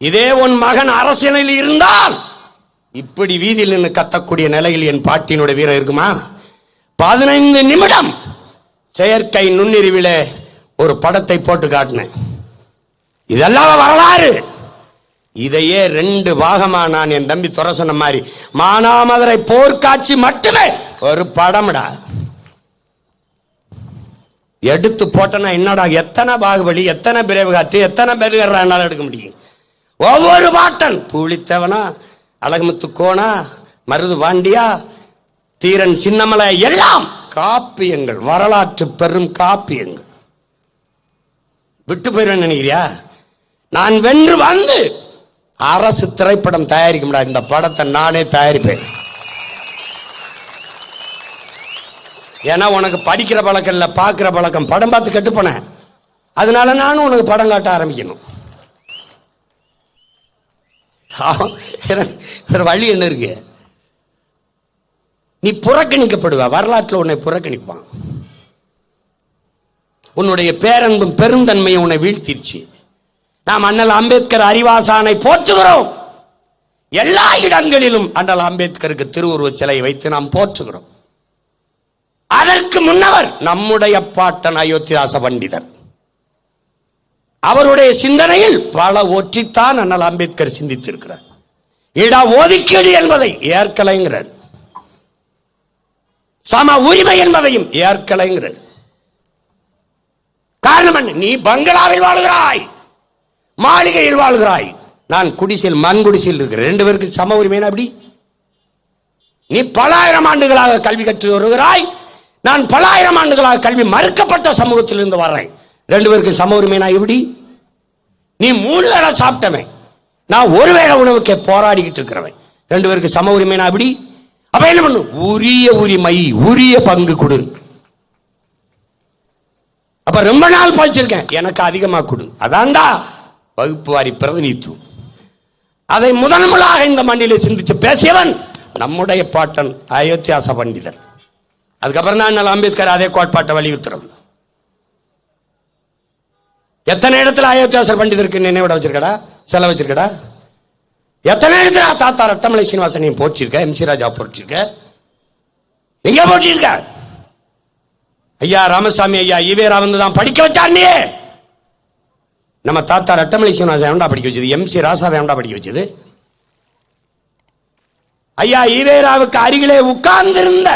இதே உன் மகன் அரசியலில் இருந்தால் இப்படி வீதியில் நின்று கத்தக்கூடிய நிலையில் என் பாட்டினுடைய வீரம் இருக்குமா? பதினைந்து நிமிடம் செயற்கை நுண்ணறிவில ஒரு படத்தை போட்டு காட்டினேன். இதெல்லாம் வரலாறு. இதையே ரெண்டு பாகமா நான் என் தம்பி துறை சொன்ன மாதிரி மானாமதுரை போர்க்காட்சி மட்டுமே ஒரு படம்டா. எடுத்து போட்டனா என்னடா எத்தனை பாகுபலி எத்தனை பிரேவு காற்று எத்தனை பேர் என்னால் எடுக்க முடியும்? ஒவ்வொரு பாட்டன். பூலித்தவனா அழகுமுத்து கோணா மருது பாண்டியா தீரன் சின்னமலை எல்லாம் காப்பியங்கள் வரலாற்று பெரும் காப்பியங்கள். விட்டு போயிடுவேன் நினைக்கிறியா? நான் வென்று வந்து அரசு திரைப்படம் தயாரிக்க முடியாது இந்த படத்தை நானே தயாரிப்பேன். ஏன்னா உனக்கு படிக்கிற பழக்கம் இல்லை பார்க்குற பழக்கம் படம் பார்த்து கெட்டுப்போனேன் அதனால நானும் உனக்கு படம் காட்ட ஆரம்பிக்கணும். வேற வழி என்ன இருக்கு? நீ புறக்கணிக்கப்படுவ. வரலாற்றில் உன்னை புறக்கணிப்பான். உன்னுடைய பேரன்பும் பெருந்தன்மையை உன்னை வீழ்த்திருச்சு. நாம் அண்ணல் அம்பேத்கர் அறிவாசானை போற்றுகிறோம். எல்லா இடங்களிலும் அண்ணல் அம்பேத்கருக்கு திருவுருவச் சிலை வைத்து நாம் போற்றுகிறோம். அதற்கு முன்னவர் நம்முடைய பாட்டன் அயோத்திதாச பண்டிதர். அவருடைய சிந்தனையில் பல ஒற்றித்தான் அண்ணல் அம்பேத்கர் சிந்தித்திருக்கிறார். இட ஒதுக்கீடு என்பதை ஏற்கலைங்கிறார். சம உரிமை என்பதையும் ஏற்கலைங்கிறார். காரணம் என்ன? நீ பங்களாவில் வாழ்கிறாய். மாளிகையில் வாழ்கிறாய். நான் குடிசையில் மண் குடிசையில் இருக்கிறேன். ரெண்டு பேருக்கு சம உரிமைனா அப்படி? நீ பலாயிரம் ஆண்டுகளாக கல்வி கற்று வருகிறாய். நான் பலாயிரம் ஆண்டுகளாக கல்வி மறுக்கப்பட்ட சமூகத்தில் இருந்து வர்றேன். ரெண்டு பேருக்கு சம உரிமைனா எப்படி நீ மூணு வேளை சாப்பிட்டவன். நான் ஒரு வேளை உணவுக்கு போராடிக்கிட்டு இருக்கிறவன். ரெண்டு பேருக்கு சம உரிமைனா அப்படி அப்ப என்ன பண்ணு? உரிய உரிமை உரிய பங்கு கொடு. அப்ப ரொம்ப நாள் பழிச்சிருக்கேன். எனக்கு அதிகமா கொடு. அதான்டா வகுப்பு வாரி பிரதிநிதித்துவம். அதை முதன்முதலாக இந்த மண்ணிலே சிந்திச்சு பேசியவன் நம்முடைய பாட்டன் அயோத்தியாச பண்டிதர். அதுக்கப்புறம் தான் அண்ணல் அம்பேத்கர் அதே கோட்பாட்டை வலியுறுத்துறோம் எத்தனை இடத்துல அயோத்தியாசர் பண்டிதருக்கு நினைவிட வச்சிருக்கடா? செலவு வச்சிருக்கடா? எத்தனை இடத்துல தாத்தா ரத்தமலை நீ போச்சிருக்க எம் சி ராஜா போச்சிருக்க எங்க போச்சிருக்க ஐயா ராமசாமி ஐயா ஈவேரா வந்து தான் படிக்க வச்சாண்டியே நம்ம தாத்தா ரத்தமலை சீனிவாசன் வேண்டா படிக்க வச்சது? எம் சி ராசா வேண்டா படிக்க வச்சது? ஐயா ஈவேராவுக்கு அருகிலே உட்கார்ந்திருந்த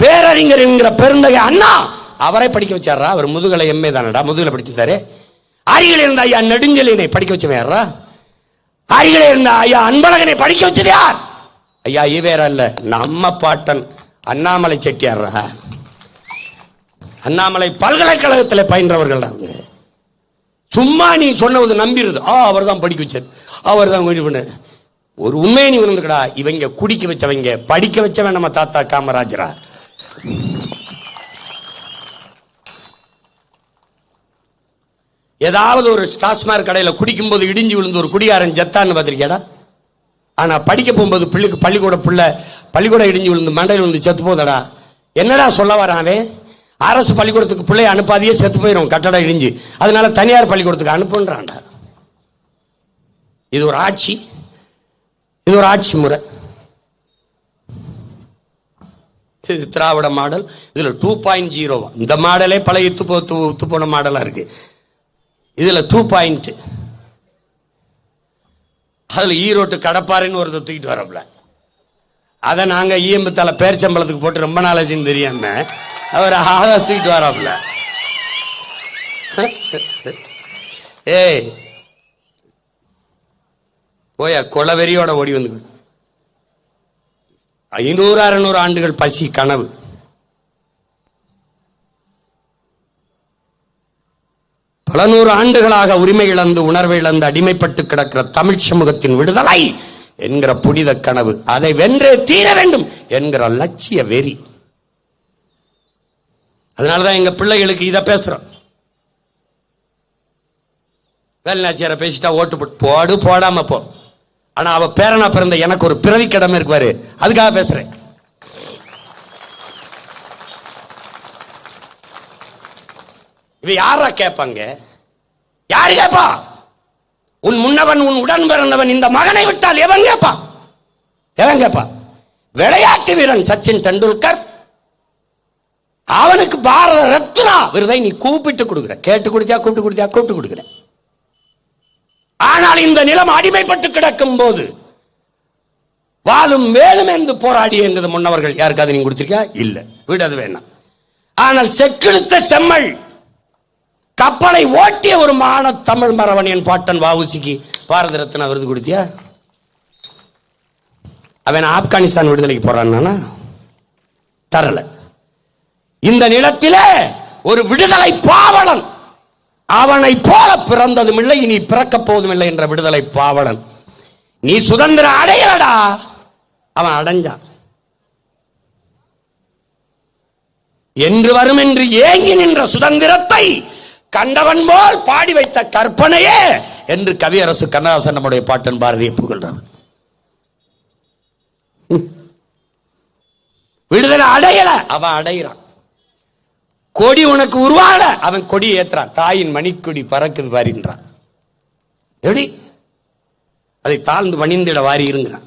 பேரறிஞர் என்கிற பெருந்தகை அண்ணா அவரை படிக்க வச்சாரா அவர் முதுகலை எம்ஏ தானடா? முதுகலை படிச்சிருந்தாரு. அருகில் இருந்த ஐயா நெடுஞ்செலியனை படிக்க வச்சவன் யாரா அருகில் இருந்த ஐயா அன்பழகனை படிக்க வச்சது யார்? ஐயா இவேற இல்ல நம்ம பாட்டன் அண்ணாமலை செட்டியாரா அண்ணாமலை பல்கலைக்கழகத்தில் பயின்றவர்கள் அவங்க சும்மா நீ சொன்னது நம்பிடுது ஆ அவர் தான் படிக்க வச்சார். அவர் தான் கொஞ்சம் பண்ண ஒரு உண்மையை நீ உணர்ந்துக்கடா. இவங்க குடிக்க வச்சவங்க படிக்க வச்சவன் நம்ம தாத்தா காமராஜரா. ஏதாவது ஒரு டாஸ்மாக் கடையில் குடிக்கும்போது இடிஞ்சு விழுந்து ஒரு குடியாரன் ஜத்தான்னு பார்த்திருக்கியாடா? ஆனால் படிக்க போகும்போது பிள்ளைக்கு பள்ளிக்கூட பிள்ளை பள்ளிக்கூடம் இடிஞ்சு விழுந்து மண்டையில் விழுந்து செத்து போதடா என்னடா சொல்ல வரானே அரசு பள்ளிக்கூடத்துக்கு பிள்ளைய அனுப்பாதையே செத்து போயிடும் கட்டடம் இடிஞ்சு. அதனால தனியார் பள்ளிக்கூடத்துக்கு அனுப்புன்றான்டா. இது ஒரு ஆட்சி. இது ஒரு ஆட்சி முறை. இது திராவிட மாடல். இதில் டூ பாயிண்ட் ஜீரோ இந்த மாடலே பழைய இத்து போ உத்து போன மாடலாக இருக்குது இதுல டூ பாயிண்ட் அதுல ஈரோட்டு கடப்பாறைன்னு ஒருத்தர் தூக்கிட்டு வரப்பல அதை நாங்க ஈயம்பு தலை பேர்ச்சம்பளத்துக்கு போட்டு ரொம்ப நாளாச்சுன்னு தெரியாம அவர் அதை தூக்கிட்டு வராப்புல ஏய் போயா கொலவெறியோட ஓடி வந்து ஐநூறு அறுநூறு ஆண்டுகள் பசி கனவு. பல நூறு ஆண்டுகளாக உரிமை இழந்து உணர்வை இழந்து அடிமைப்பட்டு கிடக்கிற தமிழ் சமூகத்தின் விடுதலை என்கிற புனித கனவு அதை வென்றே தீர வேண்டும் என்கிற லட்சிய வெறி. அதனாலதான் எங்க பிள்ளைகளுக்கு இதை பேசுறோம். வேலுநாச்சியாரை பேசிட்டா ஓட்டு போட்டு போடு போடாம போ. ஆனா அவ பேரனா பிறந்த எனக்கு ஒரு பிறவி கடமை இருக்குவாரு அதுக்காக பேசுறேன். இவ யாரா கேட்பாங்க யாரு கேட்பா உன் முன்னவன் உன் உடன் பிறந்தவன் இந்த மகனை விட்டால் எவன் கேட்பான் எவன் கேட்பான் விளையாட்டு வீரன் சச்சின் டெண்டுல்கர். அவனுக்கு பாரத ரத்னா விருதை நீ கூப்பிட்டு கொடுக்குற. கேட்டு கொடுத்தியா கூப்பிட்டு கொடுத்தியா? கூப்பிட்டு கொடுக்குற. ஆனால் இந்த நிலம் அடிமைப்பட்டு கிடக்கும் போது வாழும் வேலும் என்று போராடி என்கிறது முன்னவர்கள். யாருக்காவது நீங்க கொடுத்திருக்கியா? இல்ல. விடு அது வேணாம். ஆனால் செக்கெடுத்த செம்மல் கப்பலை ஓட்டிய ஒரு மான தமிழ் மரவன் என் பாட்டன் வாவுசிக்கு பாரத ரத்னா விருது கொடுத்தியா? அவன் ஆப்கானிஸ்தான் விடுதலைக்கு போறான்னா தரல. இந்த நிலத்திலே ஒரு விடுதலை பாவலன். அவனை போல பிறந்ததும் இல்லை இனி பிறக்க போவதும் இல்லை என்ற விடுதலை பாவலன். நீ சுதந்திரம் அடையலடா. அவன் அடைஞ்சான். என்று வரும் என்று ஏங்கி நின்ற சுதந்திரத்தை கண்டவன் போல் பாடி வைத்த கற்பனையே என்று கவியரசு கண்ணதாசன் நம்முடைய பாட்டன் பாரதியை புகழ்றார். விடுதலை அடையல அவன் அடைகிறான். கொடி உனக்கு உருவாகல அவன் கொடி ஏத்துறான். தாயின் மணிக்கொடி பறக்குது பாருன்றான். எப்படி? அதை தாழ்ந்து பணிந்திட வாரி இருங்கிறான்.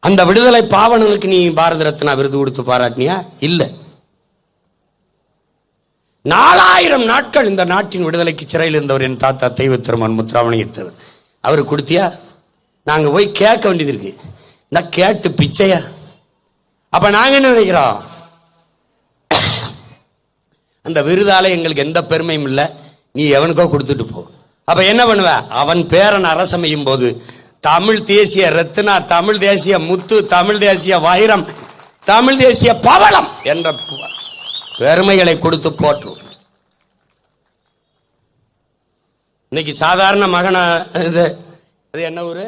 அந்த விடுதலை பாவனனுக்கு நீ பாரத ரத்னா விருது கொடுத்து பாராட்டினியா? இல்ல. நாலாயிரம் நாட்கள் இந்த நாட்டின் விடுதலைக்கு சிறையில் இருந்தவர் என் தாத்தா தெய்வ திருமன் முத்துராமலிங்கத்தவர் அவருக்கு கொடுத்தியா? நாங்க போய் கேட்க வேண்டியது இருக்கு. நான் கேட்டு பிச்சையா? அப்ப நாங்க என்ன நினைக்கிறோம்? அந்த விருதால எங்களுக்கு எந்த பெருமையும் இல்லை. நீ எவனுக்கோ கொடுத்துட்டு போ. அப்ப என்ன பண்ணுவ? அவன் பேரன் அரசமையும் போது தமிழ் தேசிய ரத்னா தமிழ் தேசிய முத்து தமிழ் தேசிய வைரம் தமிழ் தேசிய பவளம் என்ற பெருமைகளை கொடுத்து போற்று. இன்னைக்கு சாதாரண மகன இது அது என்ன ஊரு?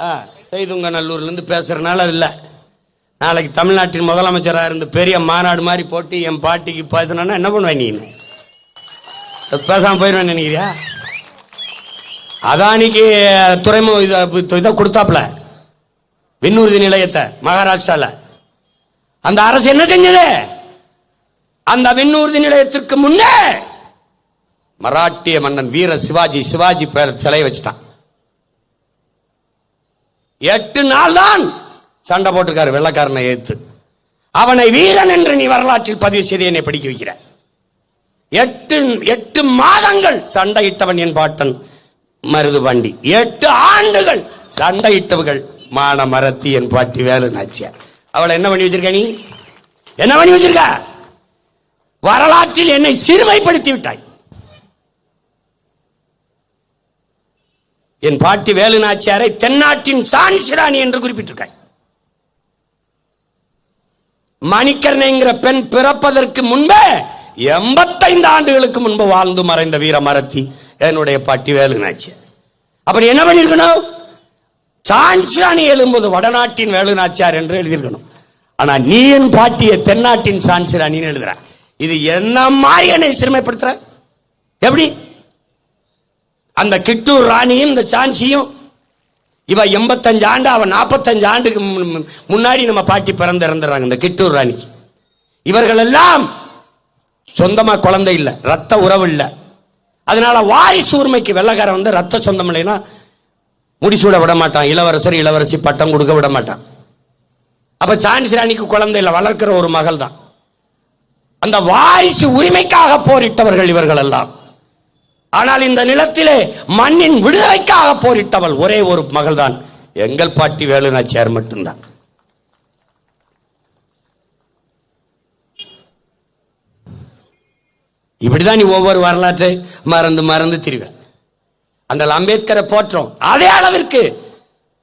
ஆ செய்துங்க நல்லூர்லேருந்து பேசுறதுனால அது இல்லை. நாளைக்கு தமிழ்நாட்டின் முதலமைச்சராக இருந்து பெரிய மாநாடு மாதிரி போட்டு என் பாட்டிக்கு பேசினோன்னா என்ன பண்ணுவேன் நீ? பேசாம போயிடுவேன் நினைக்கிறியா? அதானிக்கு துறைமுக இதை இதை கொடுத்தாப்ல விண்ணூர்தி நிலையத்தை மகாராஷ்டிராவில் அந்த அரசு என்ன செஞ்சது? அந்த விண்ணூர்தி நிலையத்திற்கு முன்னே மராட்டிய மன்னன் வீர சிவாஜி சிவாஜி பேர் சிலை வச்சுட்டான். எட்டு நாள் தான் சண்டை போட்டிருக்காரு வெள்ளக்காரனை ஏத்து. அவனை வீரன் என்று நீ வரலாற்றில் பதிவு செய்து என்னை படிக்க வைக்கிற. எட்டு எட்டு மாதங்கள் சண்டையிட்டவன் என் பாட்டன் மருது பாண்டி. எட்டு ஆண்டுகள் சண்டையிட்டவர்கள் மான மரத்தி என் பாட்டி வேலு நாச்சியார். அவளை என்ன பண்ணி வச்சிருக்க நீ? என்ன பண்ணி வச்சிருக்க? வரலாற்றில் என்னை சிறுமைப்படுத்தி விட்டாய். என் பாட்டி வேலு நாச்சியாரை தென்னாட்டின் சான்சிராணி என்று குறிப்பிட்டிருக்காய். மணிக்கர்ணைங்கிற பெண் பிறப்பதற்கு முன்பே எண்பத்தைந்து ஆண்டுகளுக்கு முன்பு வாழ்ந்து மறைந்த வீர மரத்தி என்னுடைய பாட்டி வேலு நாச்சியார் என்ன பண்ணிருக்கணும் சான்சிராணி எழும்போது வடநாட்டின் வேலு நாச்சியார் என்று எழுதியிருக்கணும். ஆனா நீ என் பாட்டியை தென்னாட்டின் சான்சிராணின்னு எழுதுறான் இது என்ன மாதிரி என்னை சிறுமைப்படுத்துற? எப்படி? அந்த கிட்டூர் ராணியும் இந்த சான்சியும் இவ எண்பத்தஞ்சு ஆண்டு அவன் நாற்பத்தஞ்சு ஆண்டுக்கு முன்னாடி நம்ம பாட்டி பிறந்து இறந்துடுறாங்க இந்த கிட்டூர் ராணிக்கு. இவர்கள் எல்லாம் சொந்தமா குழந்தை இல்லை ரத்த உறவு இல்லை. அதனால வாரிசு உரிமைக்கு வெள்ளக்காரன் வந்து ரத்த சொந்தம் இல்லைன்னா முடிசூட விட மாட்டான் இளவரசர் இளவரசி பட்டம் கொடுக்க விட மாட்டான். அப்ப சான்சி ராணிக்கு குழந்தை இல்லை வளர்க்கிற ஒரு மகள் தான் அந்த வாரிசு உரிமைக்காக போரிட்டவர்கள் இவர்கள் எல்லாம் ஆனால் இந்த நிலத்திலே மண்ணின் விடுதலைக்காக போரிட்டவள் ஒரே ஒரு மகள்தான். எங்கள் பாட்டி வேலு நாச்சியார் மட்டும்தான். இப்படிதான் நீ ஒவ்வொரு வரலாற்றை மறந்து மறந்து திரிவேன். அந்த அம்பேத்கரை போற்றோம். அதே அளவிற்கு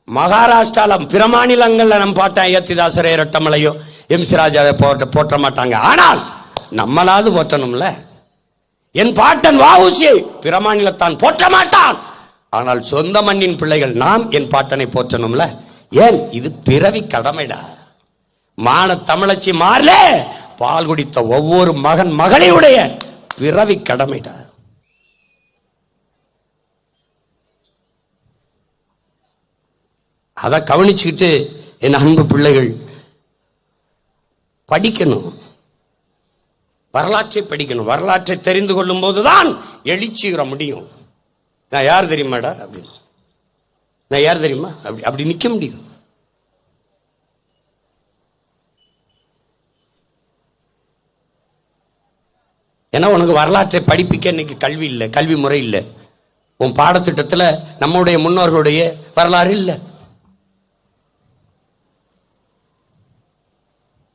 மகாராஷ்டிரால பிற மாநிலங்கள்ல நம்ம பார்த்தேன் ஏத்திதாசரே இரட்டமலையோ எம் சி ராஜாவை போட்ட போற்ற மாட்டாங்க. ஆனால் நம்மளாவது போற்றணும்ல என் பாட்டன் வாவுசி பிற மாநிலத்தான் போற்ற மாட்டான். ஆனால் சொந்த மண்ணின் பிள்ளைகள் நாம் என் பாட்டனை போற்றணும்ல? ஏன்? இது பிறவி கடமைடா. மான தமிழச்சி மாறல பால் குடித்த ஒவ்வொரு மகன் மகளையுடைய பிறவி கடமைடா. அதை கவனிச்சுக்கிட்டு என் அன்பு பிள்ளைகள் படிக்கணும். வரலாற்றை படிக்கணும். வரலாற்றை தெரிந்து கொள்ளும் போதுதான் எழுச்சிகிற முடியும். நான் யார் தெரியுமாடா? அப்படின்னு. நான் யார் தெரியுமா? அப்படி அப்படி நிக்க முடியும். ஏன்னா உனக்கு வரலாற்றை படிப்பிக்க இன்னைக்கு கல்வி இல்லை கல்வி முறை இல்லை. உன் பாடத்திட்டத்தில் நம்முடைய முன்னோர்களுடைய வரலாறு இல்லை.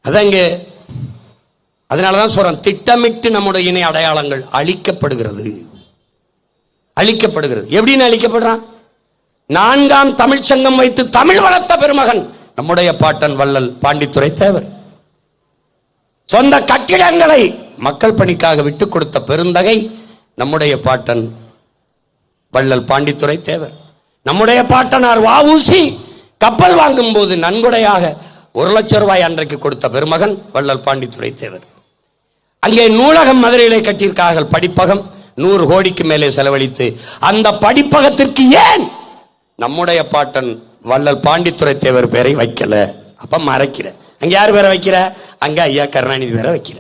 அதான் இங்கே அதனாலதான் சொல்றேன் திட்டமிட்டு நம்முடைய இணை அடையாளங்கள் அழிக்கப்படுகிறது. அழிக்கப்படுகிறது. எப்படின்னு அழிக்கப்படுறான்? நான்காம் தமிழ்ச்சங்கம் வைத்து தமிழ் வளர்த்த பெருமகன் நம்முடைய பாட்டன் வள்ளல் பாண்டித்துரை தேவர். சொந்த கட்டிடங்களை மக்கள் பணிக்காக விட்டுக் கொடுத்த பெருந்தகை நம்முடைய பாட்டன் வள்ளல் பாண்டித்துரை தேவர். நம்முடைய பாட்டனார் வாவூசி கப்பல் வாங்கும் போது நன்கொடையாக ஒரு லட்சம் ரூபாய் அன்றைக்கு கொடுத்த பெருமகன் வள்ளல் பாண்டித்துரை தேவர். அங்கே நூலகம் மதுரையிலே கட்டியிருக்கார்கள் படிப்பகம். நூறு கோடிக்கு மேலே செலவழித்து. அந்த படிப்பகத்திற்கு ஏன் நம்முடைய பாட்டன் வள்ளல் பாண்டித்துரை தேவர் பேரை வைக்கல? அப்ப மறைக்கிற. அங்க யார் பேரை வைக்கிற? அங்க ஐயா கருணாநிதி பேரை வைக்கிற.